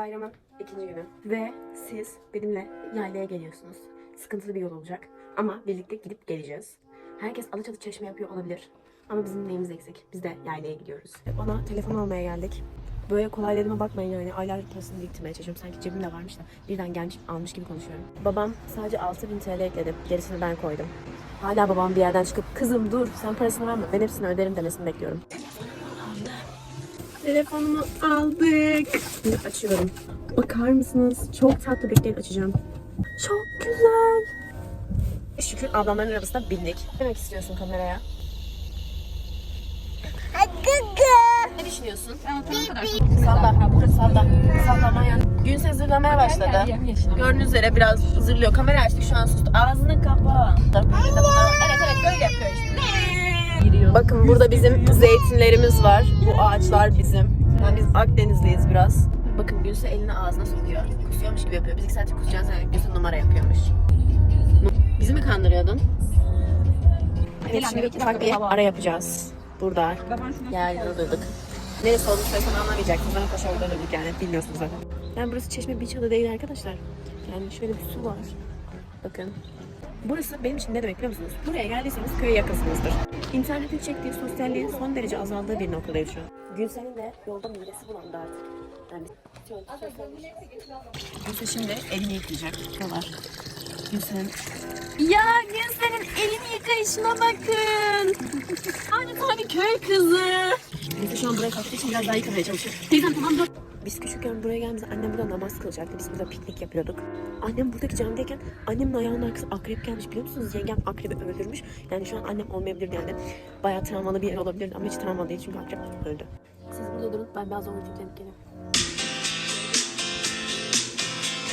Bayramın ikinci günü. Ve siz benimle yaylaya geliyorsunuz. Sıkıntılı bir yol olacak. Ama birlikte gidip geleceğiz. Herkes Alaçatı çeşme yapıyor olabilir. Ama bizim neyimiz eksik? Biz de yaylaya gidiyoruz. Ona telefon almaya geldik. Böyle kolay dediğime bakmayın yani aylarca parasını biriktirmeye çalışıyorum. Sanki cebimde varmış da birden gelmiş almış gibi konuşuyorum. Babam sadece 6000 TL ekledi. Gerisini ben koydum. Hala babam bir yerden çıkıp kızım dur sen parasını verme ben hepsini öderim demesini bekliyorum. Telefonumu aldık. Şimdi açıyorum. Bakar mısınız? Çok tatlı bekleyin açacağım. Çok güzel. Şükür ablamların arabasına bindik. Ne demek istiyorsun kameraya? Ne düşünüyorsun? Salla. Salla. Sallama yani. Gün hazırlamaya başladı. Gördüğünüz üzere biraz zırlıyor. Kamera açtık şu an sustu. Ağzını kapa. Evet evet böyle yapıyor işte. Bakın burada bizim zeytinlerimiz var. Bu ağaçlar bizim. Yani biz Akdenizliyiz biraz. Bakın Gülse elini ağzına sokuyor. Kusuyormuş gibi yapıyor. Biz iki saattir kusacağız. Yani Gülse numara yapıyormuş. Bizi mi kandırıyordun? Evet şimdi ufak bir ara yapacağız. Burada. Yani durduk. Neresi olduğunu söylesem anlamayacaksınız. Ben koşa orada durduk yani. Bilmiyorsunuz zaten. Yani burası Çeşme Beach Adı değil arkadaşlar. Yani şöyle bir su var. Bakın. Burası benim için ne demek biliyor musunuz? Buraya geldiyseniz köye yakınsınızdır. İnternetin çektiği sosyalliğin son derece azaldığı bir noktadayız şu an. Gülsen'in de yolda midesi bulandı artık. Yani Gülse şimdi elini yıkayacak. Şuralar. Gülsen'in ya Gülsen'in elini yıkayışına bakın. Adeta bir köy kızı. Gülse şu an buraya kalktığı için biraz daha yıkamaya çalışıyor. Teyzem tamam dur. Biz küçükken buraya geldiğimizde annem burada namaz kılacaktı. Biz burada piknik yapıyorduk. Annem buradaki camideyken annemin ayağının arkası akrep gelmiş biliyor musunuz? Yengem akrebi öldürmüş. Yani şu an annem olmayabilirdi yani. Bayağı travmalı bir yer olabilirdi ama hiç travmalı değil çünkü akrep öldü. Siz burada durun ben biraz onu tüklenip geliyorum.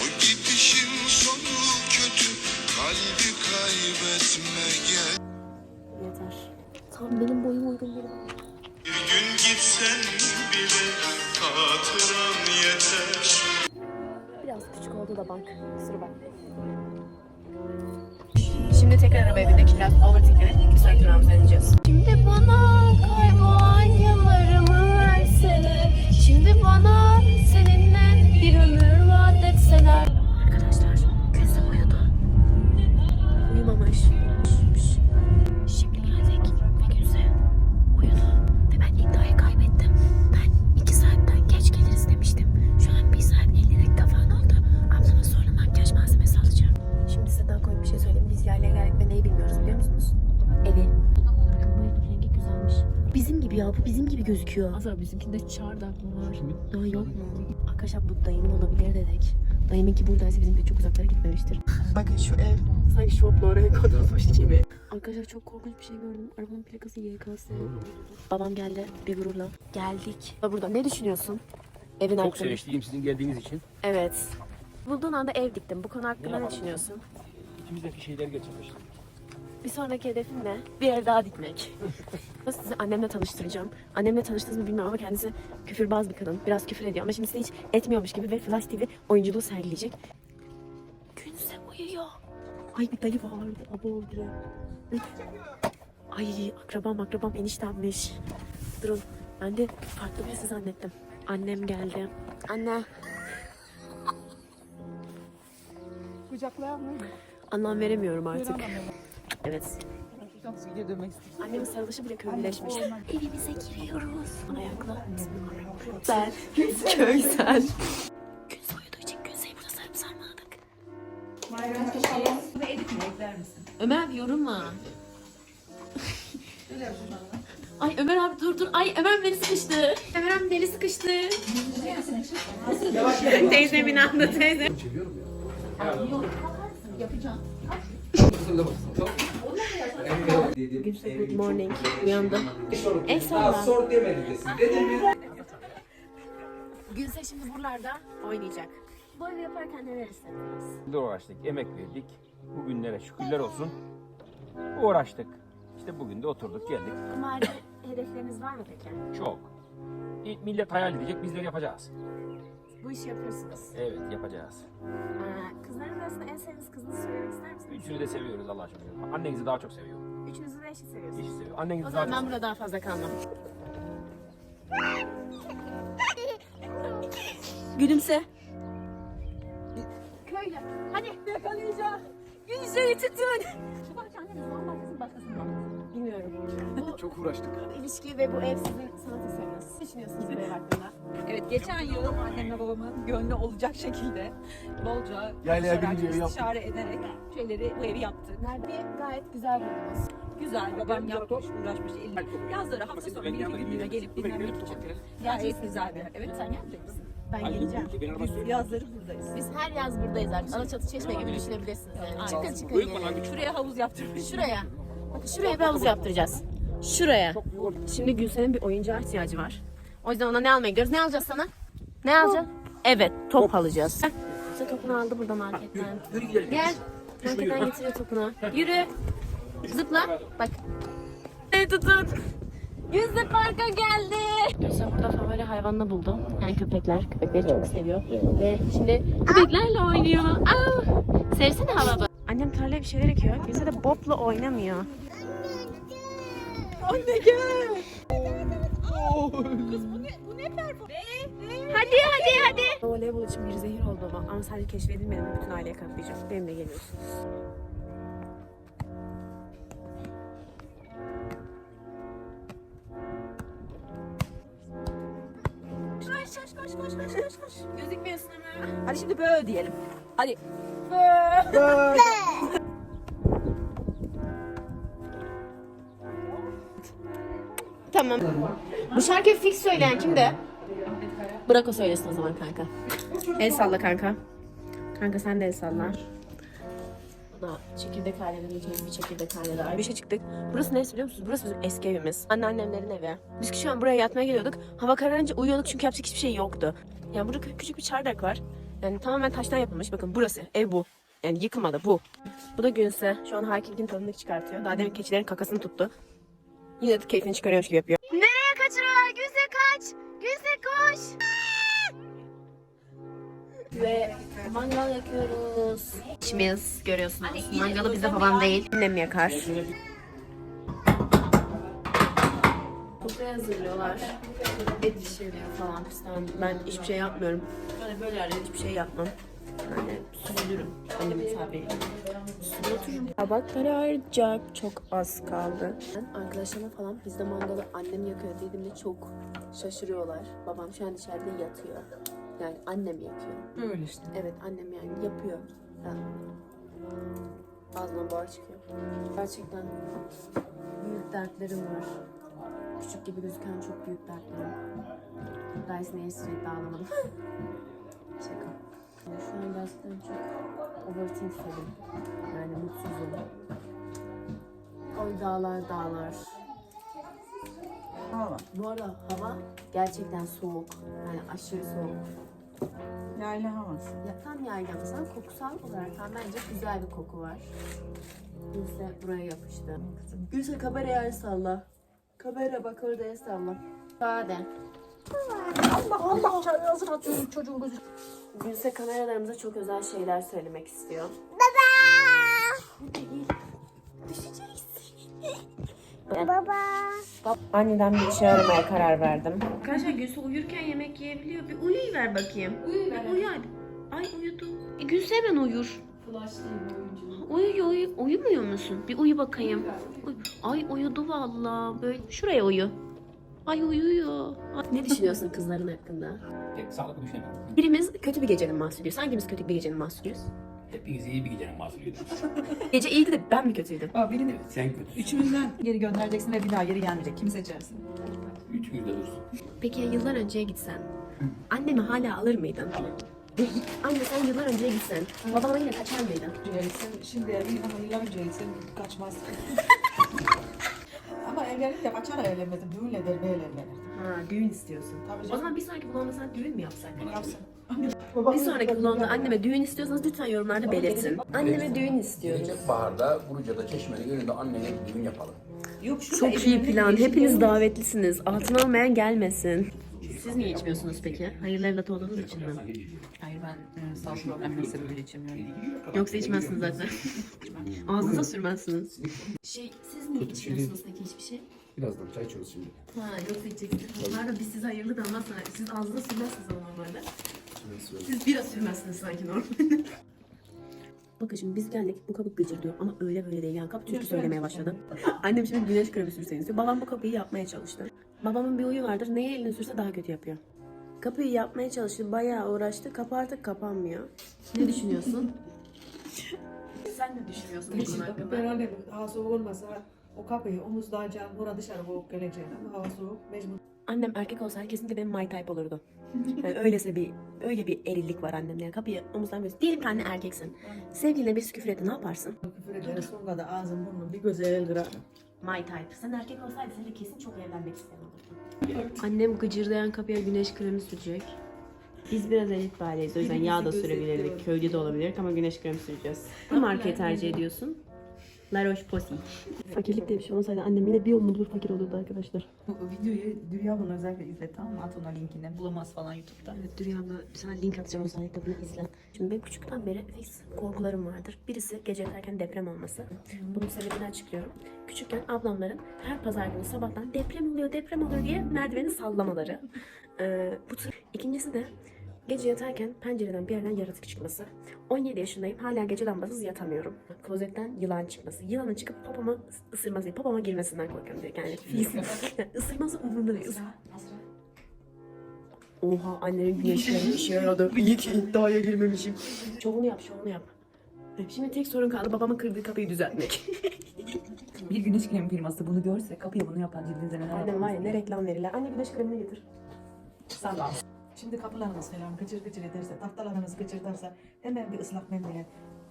O gidişin sonu kötü Kalbi kaybetme gel Yeter. Tam benim boyuma uygun Bir gün gitsen bile Hatıran yeter Biraz küçük oldu da bank. Kusura bakmayın. Şimdi tekrar arabaya bindik. Biraz overthink'e bir sonraki durağımıza. Şimdi bana kaybolan yıllarımı Azar bizimkinde çardak mı var? Daha yok mu? Arkadaşlar bu dayımın olabilir dedik. Dayımınki buradaysa bizimki çok uzaklara gitmemiştir. Bakın şu ev sanki şopla oraya konulmuş gibi. Arkadaşlar çok korkunç bir şey gördüm. Arabanın plakası YKS. Babam geldi bir gururla. Geldik. Burada ne düşünüyorsun? Evin Çok hakkında. sevinçliyim sizin geldiğiniz için. Evet. Bulduğun anda ev diktim. Bu konu hakkında ne düşünüyorsun? İçimizdeki şeyler gerçekleşti. Bir sonraki hedefim ne? Bir ev daha dikmek. Sizi annemle tanıştıracağım. Annemle tanıştınız mı bilmiyorum ama kendisi küfürbaz bir kadın. Biraz küfür ediyor ama şimdi size hiç etmiyormuş gibi ve Flash TV oyunculuğu sergileyecek. Günse uyuyor. Ay bir dayı vardı. Abo oldu. Ay akrabam akrabam eniştemmiş. Durun. Ben de farklı birisi zannettim. Annem geldi. Anne. Kucaklayan mı? Anlam veremiyorum artık. Evet. Gidiyor dönmek? Annemin sarılışı bile köylüleşmiş. Evimize giriyoruz. Ayakla. Sen. Köysel. Gün soyuduğu için Gülse'yi burada sarıp sarmaladık. Ve edit mi ekler misin? Ömer abi yorulma. Ay Ömer abi dur dur. Ay Ömer beni sıkıştı. Ömer abi deli sıkıştı. Teyzemin andı teyze. Gülse good morning. Uyandım. El salla. Sor demedi desin. Dedim mi? Gülse şimdi buralarda oynayacak. Bu evi yaparken neler hissettiniz? Uğraştık, emek verdik. Bugünlere şükürler olsun. Uğraştık. İşte bugün de oturduk geldik. Mali hedefleriniz var mı peki? Çok. İlk millet hayal edecek, bizler yapacağız. Bu işi yapıyorsunuz. Evet, yapacağız. Ee, kızların arasında en sevdiğiniz kızınızı söylemek ister misiniz? Üçünü de seviyoruz Allah aşkına. Annenizi daha çok seviyorum. Üçünüzü de eşit seviyorsunuz. Eşi seviyor. O Annenizi daha zaman çok ben seviyorum. burada daha fazla kalmam. Gülümse. Şöyle. Hadi. Yakalayacağım. Gülşah'ı tutun. Şu bahçe annemin zaman bahçesinin başkasının Bilmiyorum. Bu Çok uğraştık. ilişki ve bu ev sizin sanat eseriniz. Ne düşünüyorsunuz bu ev hakkında? Evet geçen yıl annemle babamın gönlü olacak şekilde bolca Yaylaya konuşarak, yaptık. istişare ederek şeyleri bu evi yaptık. Nerede? Gayet güzel buldunuz. Güzel babam yapmış uğraşmış. elini- Yazları hafta sonu bir iki günlüğüne gelip dinlenmek için. Gayet güzel bir. Evet sen gelecek misin? Ben geleceğim. Biz yazları buradayız. Biz her yaz buradayız artık. Alaçatı Çeşme gibi düşünebilirsiniz yani. Çıkın çıkın gelin. Şuraya havuz yaptırmış. Şuraya. Şuraya bir havuz yaptıracağız. Şuraya. Şimdi Gülsen'in bir oyuncağa ihtiyacı var. O yüzden ona ne almaya gidiyoruz? Ne alacağız sana? Ne alacaksın? Evet, top alacağız. İşte topunu aldı burada marketten. Yürü gidelim. Gel. Marketten getiriyor topunu. Yürü. Zıpla. Bak. Ne tutun. Yüzde parka geldi. Gülsen burada favori hayvanını buldu. Yani köpekler. Köpekleri çok seviyor. Ve şimdi köpeklerle oynuyor. Aa, sevsene havabı. Annem tarlaya bir şeyler ekiyor. Gülse de bopla oynamıyor. Anne gel. Hadi hadi hadi. Voleybol için bir zehir oldu ama, ama sadece keşfedilmedi mi bütün aileye kaplayacak. Benimle geliyorsunuz. Koş koş koş koş koş koş koş. Gözükmüyorsun ama. Hadi şimdi böyle diyelim. Hadi. Tamam. Bu şarkıyı fix söyleyen kimde? Bırak o söylesin o zaman kanka. El salla kanka. Kanka sen de el salla. Bu da çekirdek diyeceğim bir çekirdek. Bir şey çıktık. Burası ne biliyor musunuz? Burası bizim eski evimiz. Anneannemlerin evi. Biz şu an buraya yatmaya geliyorduk. Hava kararınca uyuyorduk çünkü yapacak hiçbir şey yoktu. Yani burada kü- küçük bir çardak var. Yani tamamen taştan yapılmış. Bakın burası. Ev bu. Yani yıkılmadı bu. Bu da Günse. Şu an Hakim'in tadını çıkartıyor. Daha demin keçilerin kakasını tuttu. Yine de keyfini çıkarıyormuş gibi yapıyor. Nereye kaçırıyorlar? Gülse kaç. Gülse koş. Ve mangal yakıyoruz. İşimiz görüyorsunuz. Mangalı bize babam değil. Annem yakar. Sofraya hazırlıyorlar. Et pişiriliyor falan. Ben hiçbir şey yapmıyorum. Böyle böyle hiçbir şey yapmam. Yani süzülürüm annemin tabiriyle. Süzülür otururum. Tabak kararacak. Çok az kaldı. Ben arkadaşlarıma falan bizde mangalı annem yakıyor dediğimde çok şaşırıyorlar. Babam şu an içeride yatıyor. Yani annem yakıyor. Öyle işte. Evet annem yani yapıyor. Yani ağzından buhar çıkıyor. Gerçekten büyük dertlerim var. Küçük gibi gözüken çok büyük dertlerim. Dyson Airstreet'te ağlamadım. Şaka. Yani şu an gerçekten çok overthinksedim. Yani mutsuzum. Oy dağlar dağlar. Hava. Bu arada hava gerçekten soğuk. Yani aşırı soğuk. Yayla havası. Ya tam yaylamasal kokusal olarak tam bence güzel bir koku var. Gülse buraya yapıştı. Gülse kameraya el salla. Kamera bak orada el salla. Sade. Allah Allah hazır atıyorum çocuğun gözü. Gülse kameralarımıza çok özel şeyler söylemek istiyor. Baba! Baba. Aniden bir şey aramaya karar verdim. Arkadaşlar Gülse uyurken yemek yiyebiliyor. Bir uyuyuver bakayım. Uyuver. Uyu hadi. Ay uyudu. E, Gülse hemen uyur. Uyuyor, uyu, uyumuyor musun? Bir uyu bakayım. Uy- Ay uyudu vallahi. Böyle şuraya uyu. Ay uyuyor. Ay, Ne düşünüyorsun kızların hakkında? Pek sağlıklı düşünemiyorum. Birimiz kötü bir gecenin mahsulüyüz. Hangimiz kötü bir gecenin mahsulüyüz? Hepiniz iyi bir gecenin mahsulüydünüz. Gece iyiydi de ben mi kötüydüm? Aa, birini Sen kötüsün. üçümüzden geri göndereceksin ve bir daha geri gelmeyecek. Kimi seçersin? Üçünüz de dursun. Peki ya yıllar önceye gitsen? Annemi hala alır mıydın? Anne sen yıllar önceye gitsen, babama yine kaçar mıydın? Gitsin, şimdi evliyim ama yıllar önce gitsin kaçmaz. ama evlenince kaçar evlenmedim. Düğünle de böyle evlenirdim. Ha, düğün istiyorsun. Tabii O canım. zaman bir sonraki vlogda sana düğün mü yapsak? Yapsın. Bir sonraki vlogda anneme düğün istiyorsanız lütfen yorumlarda belirtin. Anneme düğün istiyorum. Gelecek baharda Buruca'da Çeşme'nin önünde annene bir düğün yapalım. Yok şurada Çok iyi evlenmek plan. Hepiniz davetlisiniz. Altın almayan gelmesin. Siz niye içmiyorsunuz peki? Hayırlı evlat olduğunuz için mi? Hayır ben e, sağlık problemleri sebebiyle içemiyorum. Yoksa içmezsiniz zaten. Ağzınıza sürmezsiniz. Şey, siz niye içmiyorsunuz peki hiçbir şey? Birazdan çay içiyoruz şimdi. Ha, yoksa içeceksiniz. Pardon biz size hayırlı da ama sana- siz ağzınıza sürmezsiniz ama normalde. Siz bira sürmezsiniz sanki normalde. Bakın şimdi biz geldik bu kapı gıcır diyor ama öyle böyle değil yani kapı türkü söylemeye başladı. Annem şimdi güneş kremi sürseniz istiyor. Babam bu kapıyı yapmaya çalıştı. Babamın bir huyu vardır neye elini sürse daha kötü yapıyor. Kapıyı yapmaya çalıştı bayağı uğraştı kapı artık kapanmıyor. Ne düşünüyorsun? Sen ne düşünüyorsun bu konu hakkında? Ben annem hava soğuk olmasa o kapıyı omuzlayacağım, bura dışarı kovup geleceğim ama hava soğuk mecbur. Annem erkek olsaydı kesinlikle benim my type olurdu. Yani öylese bir öyle bir erillik var annemde. Yani kapıyı omuzdan böyle. Diyelim ki anne erkeksin. Sevgiline bir küfür etti ne yaparsın? Küfür eder, sonra da ağzım burnum bir güzel kırar. My type. Sen erkek olsaydın seninle kesin çok evlenmek istemiyordun. Annem gıcırdayan kapıya güneş kremi sürecek. Biz biraz elit bir aileyiz. O yüzden yağ da sürebilirdik. Köylü de olabilirdik ama güneş kremi süreceğiz. Ne markayı tercih ediyorsun? La Roche-Posay. Fakirlik diye bir şey olsaydı annem yine bir umutlu fakir olurdu arkadaşlar. Bu videoyu Dünya bunu özellikle izle tamam mı? At ona linkini. Bulamaz falan YouTube'da. Evet Dünya abla sana link atacağım o sayede bunu izle. Şimdi benim küçükten beri fix korkularım vardır. Birisi gece yatarken deprem olması. Bunun sebebini açıklıyorum. Küçükken ablamların her pazar günü sabahtan deprem oluyor deprem oluyor diye merdiveni sallamaları. Ee, bu tür. İkincisi de gece yatarken pencereden bir yerden yaratık çıkması. 17 yaşındayım hala gece lambasız yatamıyorum. Klozetten yılan çıkması. Yılanın çıkıp popoma ısırması değil popoma girmesinden korkuyorum direkt yani. Yani ısırması umurumda değil. Oha annemin güneşleri işe yaradı. İyi ki iddiaya girmemişim. Şovunu yap şovunu yap. Şimdi tek sorun kaldı babamın kırdığı kapıyı düzeltmek. Bir güneş kremi firması bunu görse kapıya bunu yapan cildinize neler Annem var ya ne reklam verirler. Anne güneş kremini getir. Salla. Şimdi kapılarınız falan gıcır gıcır ederse, tahtalarınız gıcırdarsa hemen bir ıslak mendile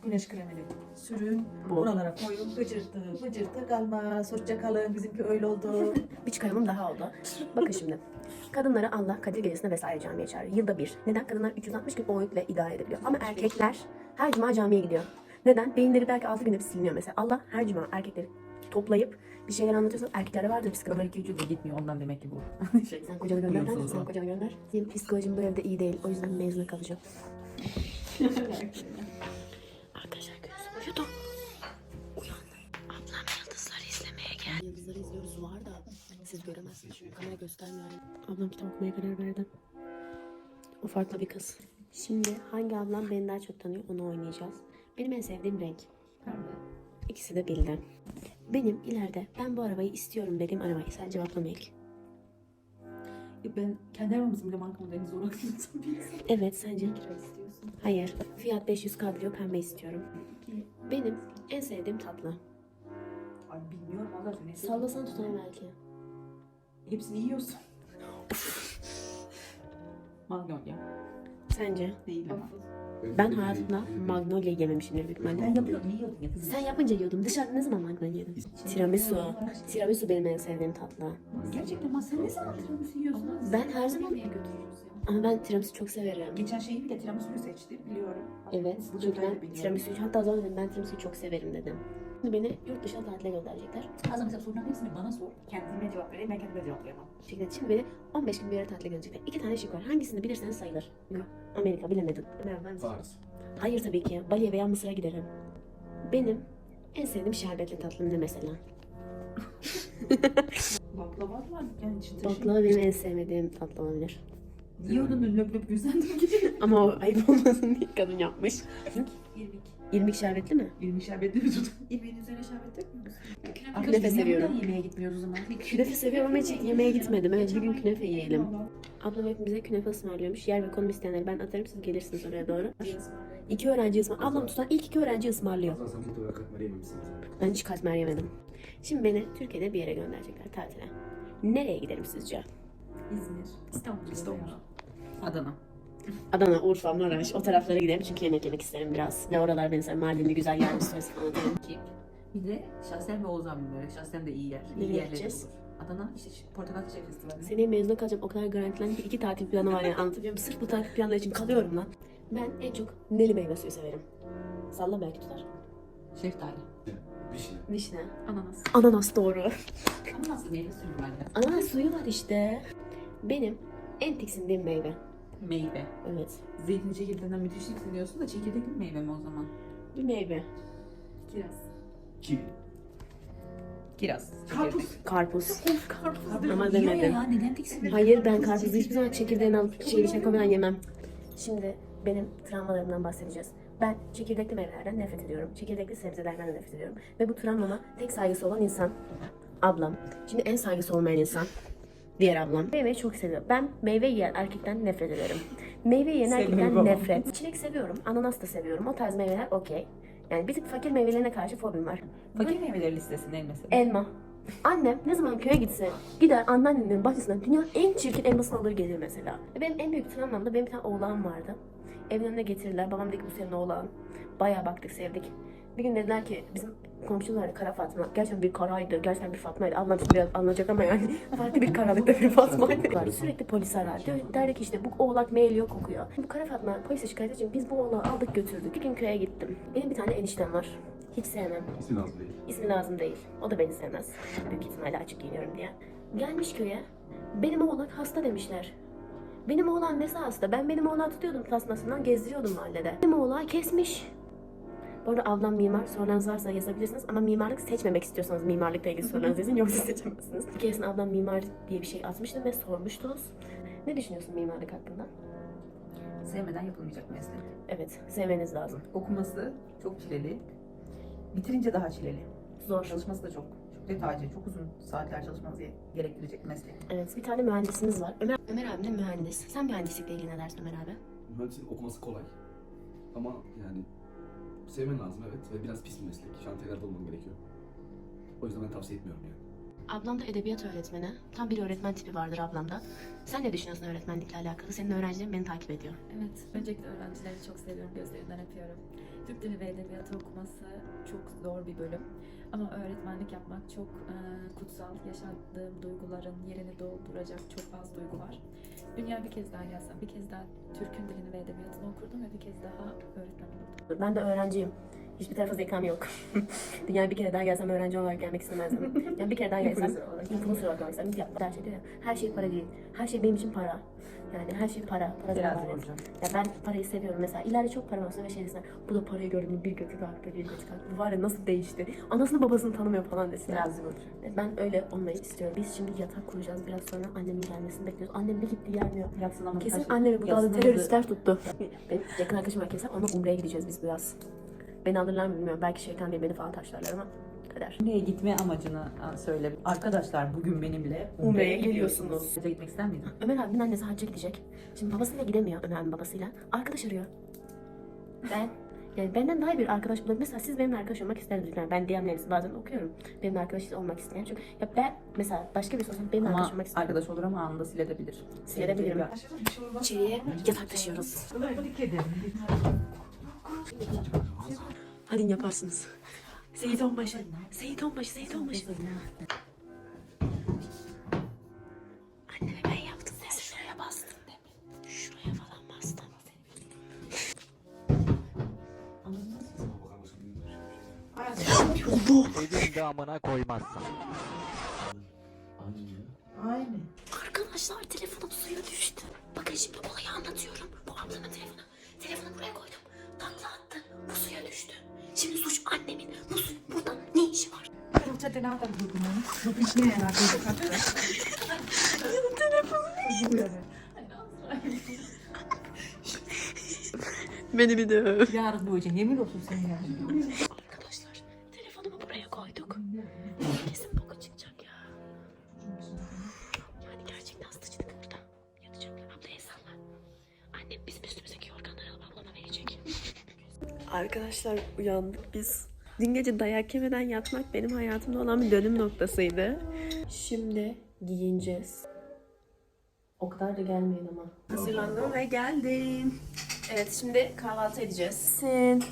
güneş kremini sürün, Bu. buralara koyun, gıcırtı, gıcırtı kalmaz, hoşça kalın, bizimki öyle oldu. Bir çıkarımım daha oldu. Bakın şimdi. Kadınları Allah Kadir Gecesi'ne vesaire camiye çağırıyor. Yılda bir. Neden? Kadınlar 360 gün o öğütle idare edebiliyor. Ama erkekler her cuma camiye gidiyor. Neden? Beyinleri belki 6 günde bir siliniyor mesela. Allah her cuma erkekleri toplayıp bir şeyler anlatıyorsa erkeklerde vardır psikoloji. Böyle iki vücuda gitmiyor ondan demek ki bu. şey. Sen kocanı gönder. Nerede sen kocanı gönder? Benim psikolojim bu evde iyi değil. O yüzden mezuna kalacağım. Arkadaşlar gözüm uyudu. Uyandım. Ablam yıldızları izlemeye geldi. Yıldızları izliyoruz var da siz göremezsiniz. Şimdi kamera göstermiyorum. Ablam kitap okumaya karar verdi. O farklı bir kız. Şimdi hangi ablam beni daha çok tanıyor onu oynayacağız. Benim en sevdiğim renk. İkisi de bildi. Benim ileride ben bu arabayı istiyorum dediğim arabayı sen cevaplama ilk. ben kendi arabamızın bile banka modelini zor akıyorsam Evet sence? Hayır. Fiat 500 kabrio pembe istiyorum. Benim en sevdiğim tatlı. Ay bilmiyorum Allah ne Sallasan tutar belki. Hepsini yiyorsun. Magnolia. Sence? Değil ama. Ben hayatımda magnolia yememişimdir büyük Ben ihtimalle. yapıyordum, yiyordum ya kızım. Sen yapınca yiyordum. Dışarıda ne zaman magnolia yedin? Tiramisu. Tiramisu benim en sevdiğim tatlı. Gerçekten ama sen ne zaman tiramisu yiyorsun? Ben her zaman... Ama ben tiramisu çok severim. Geçen şeyi bile tiramisu'yu seçti biliyorum. Evet. Bu Çünkü detayı da ben tiramisu... Hatta o zaman dedim ben tiramisu'yu çok severim dedim. Beni yurt dışına tatile gönderecekler. Az mesela soruların hepsini bana sor. Kendime cevap vereyim ben kendime cevaplayamam. Şirket şimdi beni 15 gün bir yere tatile gönderecekler. İki tane şık var. Hangisini bilirseniz sayılır. Yok. Amerika bilemedim. Merhaba. Paris. Hayır tabii ki. Bali'ye veya Mısır'a giderim. Benim en sevdiğim şerbetli tatlım ne mesela? Baklava var yani için taşıyor. Baklava benim en sevmediğim tatlı olabilir. Yiyordun löp löp güzeldim gidiyor. Ama o ayıp olmasın diye kadın yapmış. İrmik. İrmik şerbetli mi? İrmik şerbetli mi tutun? İrmiğin üzerine şerbet dökmüyor musun? Künefe seviyorum. yemeğe gitmiyoruz o zaman. Künefe seviyorum ama hiç yemeğe gitmedim. Evet bir gün künefe yiyelim. Ablam hep bize künefe ısmarlıyormuş. Yer ve konum isteyenleri ben atarım siz gelirsiniz oraya doğru. İki öğrenci ısmar. Ablam tutan ilk iki öğrenci ısmarlıyor. Ben hiç katmer yemedim. Şimdi beni Türkiye'de bir yere gönderecekler tatile. Nereye giderim sizce? İzmir. İstanbul. İstanbul. Adana. Adana, Urfa, Maraş o taraflara giderim çünkü yemek yemek isterim biraz. Ve oralar beni sever. Mardin'de güzel yer istiyoruz falan. Ki bir de şahsen ve Oğuz abim böyle. Şahsen de iyi yer. Nereye İyi yerleri gideceğiz? olur. Adana işte şu Portakal Çiçek Festivali. Seneye mezuna kalacağım o kadar garantilendi ki iki tatil planı var yani anlatabiliyor muyum? Sırf bu tatil planları için kalıyorum lan. Ben en çok neli meyve suyu severim. Salla belki tutar. Şeftali. Vişne. Vişne. Ananas. Ananas doğru. Ananas meyve suyu var ya. Ananas suyu var işte. Benim en tiksindiğim meyve. Meyve. Evet. Zeytin çekirdeğinden müthiş diyorsun da çekirdek bir meyve mi o zaman? Bir meyve. Kiraz. Kivi. Kiraz. Karpuz. Karpuz. Karpuz. Ama Yiyor demedim. ya neden tiksin? Hayır ben karpuzu hiçbir zaman çekirdeğini alıp şeyi şey koymadan yemem. Şimdi benim travmalarımdan bahsedeceğiz. Ben çekirdekli meyvelerden nefret ediyorum. Çekirdekli sebzelerden de nefret ediyorum. Ve bu travmama tek saygısı olan insan ablam. Şimdi en saygısı olmayan insan diğer ablam. Meyveyi çok seviyorum. Ben meyve yiyen erkekten nefret ederim. Meyve yiyen erkekten nefret. Çilek seviyorum. Ananas da seviyorum. O tarz meyveler okey. Yani bir tık fakir meyvelerine karşı fobim var. Fakir meyveleri listesinde mesela. Elma. Annem ne zaman köye gitse gider anneannemin bahçesinden dünyanın en çirkin elmasını alır gelir mesela. Ve Benim en büyük travmam da benim bir tane oğlağım vardı. Evin önüne getirirler. Babam dedi ki bu senin oğlağın. Bayağı baktık sevdik. Bir gün dediler ki bizim komşumuz vardı Kara Fatma. Gerçekten bir karaydı. Gerçekten bir Fatma'ydı. Ablam şimdi biraz anlayacak ama yani. Farklı bir karalıkta bir Fatma'ydı. Sürekli polis arardı. Derdi ki işte bu oğlak meyliyor kokuyor. Bu Kara Fatma polise şikayet için biz bu oğlağı aldık götürdük. Bir gün köye gittim. Benim bir tane eniştem var. Hiç sevmem. İsim lazım değil. İsmi lazım değil. O da beni sevmez. Büyük ihtimalle açık giyiniyorum diye. Gelmiş köye. Benim oğlak hasta demişler. Benim oğlan nesi hasta? Ben benim oğlan tutuyordum tasmasından gezdiriyordum mahallede. Benim oğlan kesmiş. Bu arada ablam mimar. Sorularınız varsa yazabilirsiniz. Ama mimarlık seçmemek istiyorsanız mimarlıkla ilgili sorularınızı yazın. Yoksa seçemezsiniz. Bir keresinde ablam mimar diye bir şey atmıştı ve sormuştunuz. Ne düşünüyorsun mimarlık hakkında? Sevmeden yapılmayacak meslek. Evet, sevmeniz lazım. Okuması çok çileli. Bitirince daha çileli. Zor. Çalışması da çok çok detaycı, çok uzun saatler çalışmanızı gerektirecek bir meslek. Evet, bir tane mühendisimiz var. Ömer, Ömer abi de mühendis. Sen mühendislikle ilgili ne dersin Ömer abi? Mühendisliğin okuması kolay. Ama yani sevmen lazım evet ve biraz pis bir meslek. Şantiyelerde olman gerekiyor. O yüzden ben tavsiye etmiyorum yani. Ablam da edebiyat öğretmeni. Tam bir öğretmen tipi vardır ablamda. Sen ne düşünüyorsun öğretmenlikle alakalı? Senin öğrencilerin beni takip ediyor. Evet, öncelikle öğrencileri çok seviyorum, gözlerinden öpüyorum. Türk Dili ve Edebiyatı okuması çok zor bir bölüm. Ama öğretmenlik yapmak çok e, kutsal, yaşadığım duyguların yerini dolduracak çok az duygu var. Dünya bir kez daha gelsem, bir kez daha Türk'ün dilini ve edebiyatını okurdum ve bir kez daha öğretmen olurdum. Ben de öğrenciyim. Hiçbir tarafa zekam yok. Dünyaya bir kere daha gelsem öğrenci olarak gelmek istemezdim. Yani bir kere daha gelsem influencer olarak gelmek isterdim. Yapma. Her şey diyor ya, her şey para değil. Her şey benim için para. Yani her şey para. Para Biraz ibaret. Ya ben parayı seviyorum mesela. İleride çok param olsa ve şey desinler. Bu da parayı gördüm bir götü kalktı bir götü kalktı. Bu var ya nasıl değişti. Anasını babasını tanımıyor falan desinler. Biraz borcu. Ben öyle olmayı istiyorum. Biz şimdi yatak kuracağız. Biraz sonra annemin gelmesini bekliyoruz. Annem bir gitti gelmiyor. Yatsın ama Kesin annemi bu yatsın teröristler tuttu. Benim yakın arkadaşım var kesin. Ona Umre'ye gideceğiz biz bu yaz. Beni alırlar mı bilmiyorum. Belki şeytan diye beni falan taşlarlar ama kader. Umre'ye gitme amacını söyle. Arkadaşlar bugün benimle Umre'ye geliyorsunuz. Hacca gitmek ister miydin? Ömer abinin annesi hacca gidecek. Şimdi babasıyla gidemiyor Ömer abinin babasıyla. Arkadaş arıyor. Ben yani benden daha iyi bir arkadaş bulabilir. Mesela siz benimle arkadaş olmak ister misiniz? Yani ben DM'lerinizi bazen okuyorum. Benimle arkadaş olmak isteyen. Çünkü ya ben mesela başka bir sosyal benimle arkadaş Ama olmak isteyen. arkadaş olur ama anında silebilir. Silebilirim. İçeriye yatak taşıyoruz. Hadi yaparsınız. Seyit Onbaşı. Seyit Onbaşı, Seyit Onbaşı. Anne ve ben yaptım. Şuraya bastın değil mi? Şuraya falan bastın. Evin damına koymazsan. Arkadaşlar telefonum suya düştü. Bakın şimdi olayı anlatıyorum. Şimdi suç annemin. Su burada ne işi var? Beni bir de Yarın bu için yemin olsun sen ya. Arkadaşlar uyandık biz. Dün gece dayak yemeden yatmak benim hayatımda olan bir dönüm noktasıydı. Şimdi giyineceğiz. O kadar da gelmeyin ama. Hazırlandım ve geldim. Evet şimdi kahvaltı edeceğiz. Sin.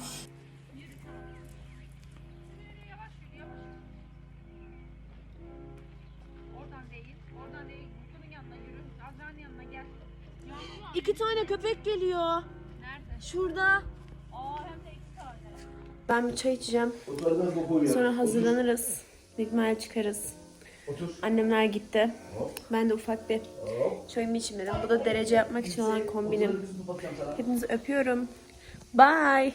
İki tane köpek geliyor. Nerede? Şurada. Ben bir çay içeceğim. Sonra hazırlanırız. İhtimalle çıkarız. Annemler gitti. Ben de ufak bir çayımı içeyim dedim. Bu da derece yapmak için olan kombinim. Hepinizi öpüyorum. Bye.